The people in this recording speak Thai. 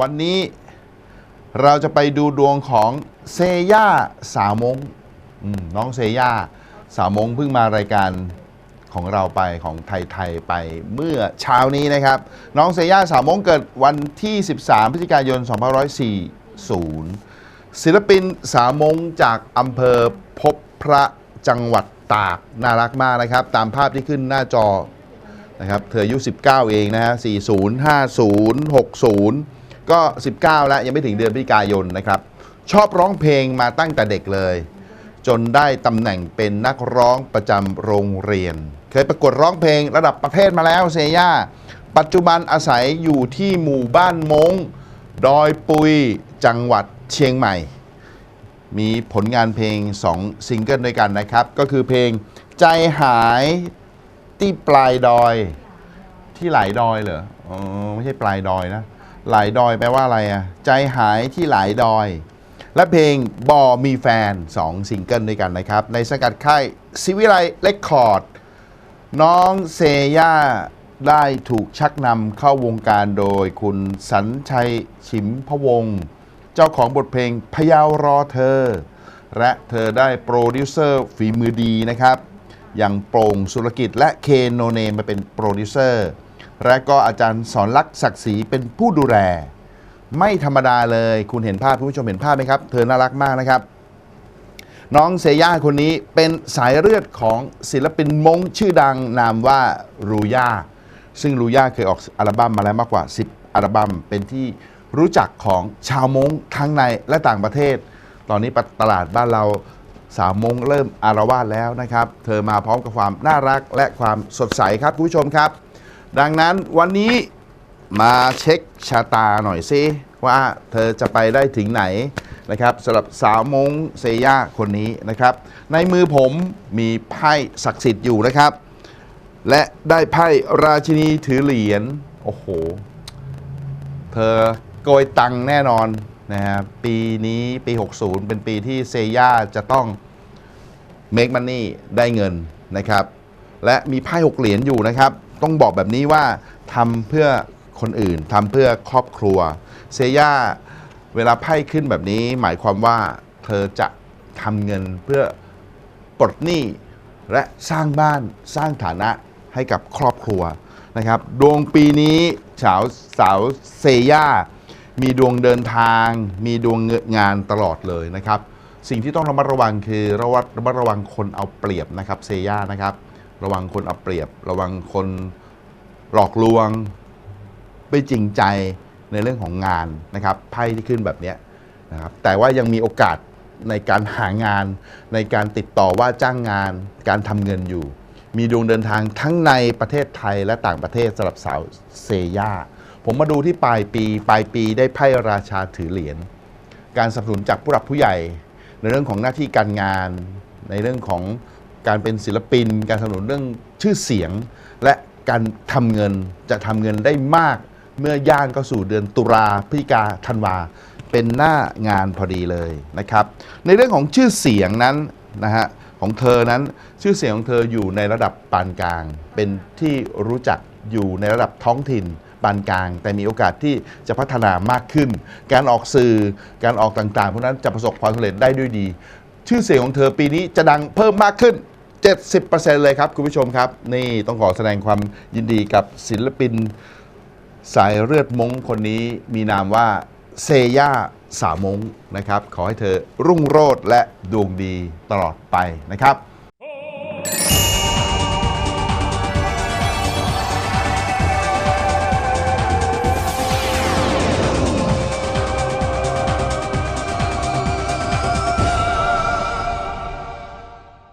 วันนี้เราจะไปดูดวงของเซย่าสาวมงน้องเซย่าสาวมงเพิ่งมารายการของเราไปของไทยไทยไปเมื่อเช้านี้นะครับ น้องเซย่าสาวมงเกิดวันที่ 13 พฤศจิกายน 2540 ศิลปินสาวมงจากอำเภอพบพระจังหวัดตากน่ารักมากนะครับ ตามภาพที่ขึ้นหน้าจอนะครับ เธออายุ 19 เองนะฮะ40 50 60 ก็ 19 แล้วยังไม่ถึงเดือนพฤศจิกายนนะครับ ชอบร้องเพลงมาตั้งแต่เด็กเลย จนได้ตำแหน่งเป็นนักร้องประจำโรงเรียน เคยประกวดร้องเพลงระดับประเทศมาแล้วเซย่า ปัจจุบันอาศัยอยู่ที่หมู่บ้านมงดอยปุยจังหวัดเชียงใหม่ มีผลงานเพลง 2 ซิงเกิลด้วยกันนะครับ ก็คือเพลงใจหายที่ปลายดอย ที่หลายดอยเหรอ อ๋อ ไม่ใช่ปลายดอยนะ หลายดอยแปลว่าอะไรอะ ใจหายที่หลายดอย และเพลงบอมีแฟน 2 ซิงเกิลด้วยกันนะครับ ในสังกัดค่ายซิวิไลเลคคอร์ด น้องเซย่าได้ถูกชักนำเข้าวงการโดยคุณสัญชัยฉิมพวง เจ้าของบทเพลงพยาวรอเธอ และเธอได้โปรดิวเซอร์ฝีมือดีนะครับ อย่างโปร่งสุรกิจและเคนโนเนมมาเป็นโปรดิวเซอร์ และก็อาจารย์สอนลักษณ์ศักดิ์ศรีเป็นผู้ดูแล ไม่ธรรมดาเลย คุณเห็นภาพคุณผู้ชมเห็นภาพไหมครับ เธอน่ารักมากนะครับ น้องเซย่าคนนี้เป็นสายเลือดของศิลปินมงชื่อดังนามว่ารูย่าซึ่งรูย่าเคยออกอัลบั้มมาแล้วมากกว่า 10 อัลบั้มเป็นที่รู้จักของชาวมงทั้งในและต่างประเทศ ตอนนี้ตลาดบ้านเราสาวมงเริ่มอารวาสแล้วนะครับ เธอมาพร้อมกับความน่ารักและความสดใสครับคุณผู้ชมครับ ดังนั้นวันนี้มาเช็คชะตาหน่อยซิว่าเธอจะไปได้ถึงไหนนะครับสำหรับสาวมงเซย่าคนนี้นะครับ ในมือผมมีไพ่ศักดิ์สิทธิ์อยู่นะครับ และได้ไพ่ราชินีถือเหรียญโอ้โห เธอโกยตังแน่นอนนะครับปีนี้ปี 60 เป็นปีที่เซย่าจะต้อง make money ได้เงินนะครับ และมีไพ่หกเหรียญอยู่นะครับ ต้องบอกแบบนี้ว่าทำเพื่อคนอื่นทำเพื่อครอบครัว เซย่าเวลาไพ่ขึ้นแบบนี้ หมายความว่าเธอจะทำเงินเพื่อปลดหนี้และสร้างบ้านสร้างฐานะให้กับครอบครัวนะครับ ดวงปีนี้สาวสาวเซย่ามีดวงเดินทาง มีดวงงานตลอดเลยนะครับ สิ่งที่ต้องระมัดระวังคือระวัดระมัดระวังคนเอาเปรียบนะครับเซย่านะครับ ระวังคนเอาเปรียบ ระวังคนหลอกลวง ไม่จริงใจในเรื่องของงานนะครับไพ่ที่ขึ้นแบบนี้นะครับแต่ว่ายังมีโอกาสในการหางาน ในการติดต่อว่าจ้างงาน การทำเงินอยู่ มีดวงเดินทางทั้งในประเทศไทยและต่างประเทศสำหรับสาวเซย่าผมมาดูที่ปลายปี ปลายปีได้ไพ่ราชาถือเหรียญการสนับสนุนจากผู้หลักผู้ใหญ่ ในเรื่องของหน้าที่การงาน ในเรื่องของ การเป็นศิลปิน การสนับสนุนเรื่องชื่อเสียง และการทำเงินจะทำเงินได้มาก เมื่อย่างเข้าสู่เดือนตุลาพฤศจิกาธันวาเป็นหน้างานพอดีเลยนะครับ ในเรื่องของชื่อเสียงนั้นนะฮะของเธอนั้นชื่อเสียงของเธออยู่ในระดับปานกลาง เป็นที่รู้จักอยู่ในระดับท้องถิ่นปานกลาง แต่มีโอกาสที่จะพัฒนามากขึ้น การออกสื่อการออกต่างๆพวกนั้นจะประสบความสำเร็จได้ด้วยดี ชื่อเสียงของเธอปีนี้จะดังเพิ่มมากขึ้น 70%เลยครับคุณผู้ชมครับ นี่ต้องขอแสดงความยินดีกับศิลปินสายเลือดมงคนนี้มีนามว่าเซย่าสาวมงนะครับ ขอให้เธอรุ่งโรจน์และดวงดีตลอดไปนะครับ